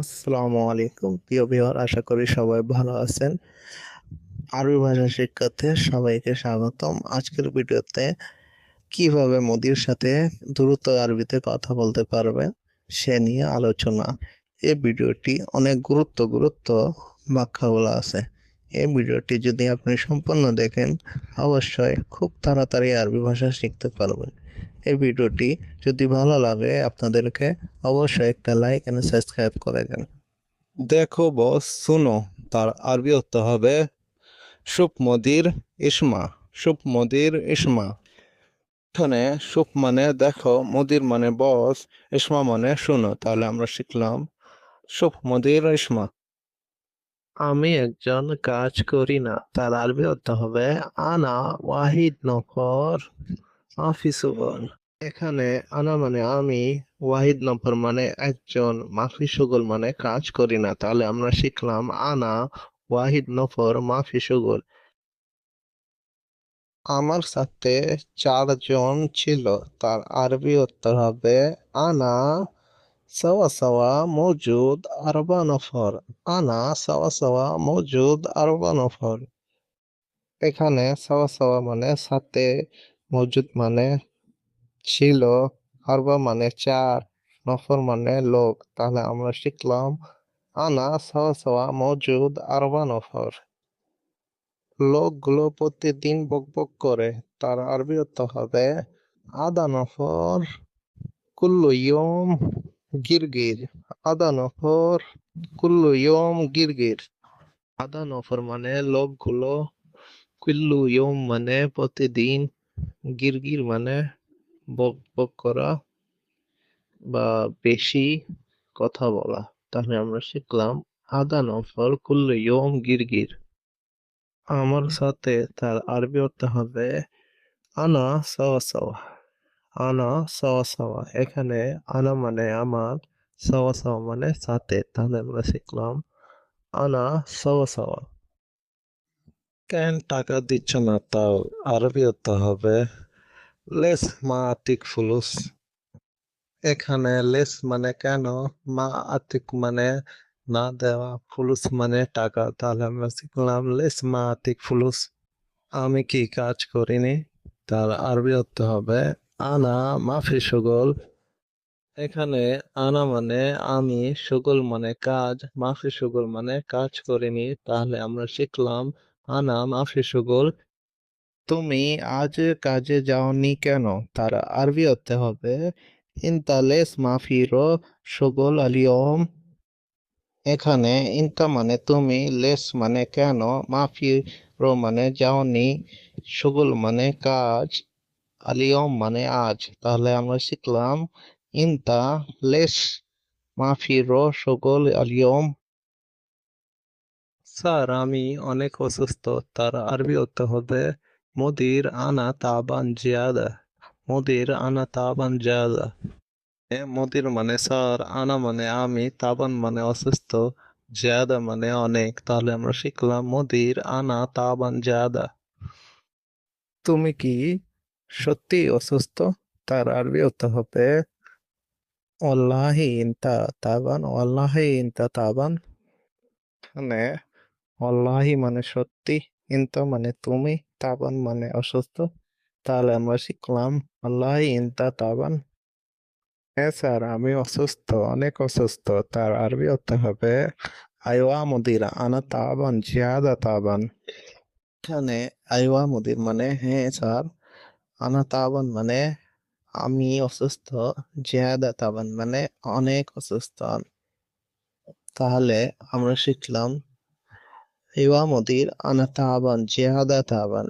আসসালামু আলাইকুম। প্রিয় ভিউয়ার, আশা করি সবাই ভালো আছেন। আরবি ভাষা শিক্ষার্থে সবাইকে স্বাগতম। আজকের ভিডিওতে কীভাবে মোদির সাথে দ্রুত আরবিতে কথা বলতে পারবেন সে নিয়ে আলোচনা। এই ভিডিওটি অনেক গুরুত্ব গুরুত্ব ব্যাখ্যাগুলো আছে। এই ভিডিওটি যদি আপনি সম্পূর্ণ দেখেন, অবশ্যই খুব তাড়াতাড়ি আরবি ভাষা শিখতে পারবেন। এই ভিডিওটি যদি ভালো লাগে, আপনাদেরকে অবশ্যই একটা লাইক এন্ড সাবস্ক্রাইব করে দেন। দেখো বস, শুনো, তার আরবি অর্থ হবে সুপ মদির ইসমা সুপ মদির ইসমা। এখানে সুপ মানে দেখো, মদির মানে বস, ইসমা মানে শুনো। তাহলে আমরা শিখলাম সুপ মদির ইসমা। আমি একজন কাজ করি না তার আরবি অর্থ হবে। আনা ওয়াহিদ নফর আফিসুগল এখানে আনা মানে আমি, ওয়াহিদ নফর মানে একজন মাফি সুগল মানে কাজ করি না, তাহলে আমরা শিখলাম আনা ওয়াহিদ নফর মাফি সুগল আমার সাথে চারজন ছিল, তার আরবি অর্থ হবে আনা সাওয়া সাওয়া মৌজুদ আরবা নফর আনা সাওয়া সাওয়া মৌজুদ আরবা নফর এখানে সাওয়া সাওয়া মানে সাথে মৌজুদ মানে ছিল আরবা মানে চার, নফর মানে লোক। তাহলে আমরা শিখলাম, আনা সাওয়া সাওয়া মৌজুদ আরবা নফর লোকগুলো প্রতিদিন বকবক করে, তার আরবি অর্থ হবে, আদা নফর কুল্লু ইয়ম গিরগির, আদা নফর কুল্লু ইয়ম গিরগির। আদা নফর মানে লোকগুলো কুল্লু ইয়ম মানে প্রতিদিন, গিরগির মানে বক বক করা বা বেশি কথা বলা। তাহলে আমরা শিখলাম আদা নফর, কুল্লু ইয়ম, গিরগির। আমার সাথে তার আরবি অর্থ হবে, আনা সাওয়া সাওয়া। আনা সাওয়া সাওয়া এখানে আনা মানে আমার সাওয়া সাওয়া মানে সাথে, তাহলে আমরা শিখলাম আনা সাওয়া সাওয়া কেন টাকা দিচ্ছ না তাও? আরবি হতে হবে লেস মা আতিক ফুলুস। এখানে লেস মানে কেন? মা আতিক মানে না দেওয়া, ফুলুস মানে টাকা। তাহলে আমরা শিখলাম লেস মা আতিক ফুলুস। আমি কি কাজ করিনি? তার আরবি হতে হবে আনা মাফি সুগল এখানে আনা মানে আমি সুগল মানে কাজ মাফি সুগল মানে কাজ করিনি, তাহলে আমরা শিখলাম আনা মাফি সুগল তুমি আজ কাজে যাওনি কেন? তার আরবি হতে হবে ইনতা লেস মাফিরো শগল আলিয়ম। এখানে ইনতা মানে তুমি, লেস মানে কেন, মাফিরো মানে যাওনি শগল মানে কাজ। আলিয়ম মানে আজ। তাহলে আমরা শিখলাম ইনতা লেস মাফিরো শগল আলিয়ম। স্যার আমি অনেক অসুস্থ। তার আরবি অর্থ হবে মুদির আনা তাবান জিয়াদা। মুদির আনা তাবান জিয়াদা। এ মুদির মানে স্যার আনা মানে আমি তাবান মানে অসুস্থ জিয়াদা মানে অনেক। তাহলে আমরা শিখলাম মুদির আনা তাবান জিয়াদা। তুমি কি সত্যি অসুস্থ, তার আরবি অর্থ হবে ওয়াল্লাহি ইনতা তাবান ইনতা তাবান। মানে মানে সত্যি ইনতা মানে তুমি, তাবান মানে অসুস্থ। তাহলে আমরা শিখলাম ওয়াল্লাহি ইনতা তাবান। হ্যাঁ স্যার, আমি অসুস্থ, অনেক অসুস্থ, তার আরবি অর্থ হবে, আইওয়া মুদিরা, আনা তাবান, জিয়াদা তাবান। এখানে আইওয়া মুদির মানে হ্যাঁ স্যার। আনা তাবান মানে আমি অসুস্থ, জিয়াদা তাবান মানে অনেক অসুস্থ। তাহলে আমরা শিখলাম ইওয়া মদির আনা তাবান জিয়াদা তাবান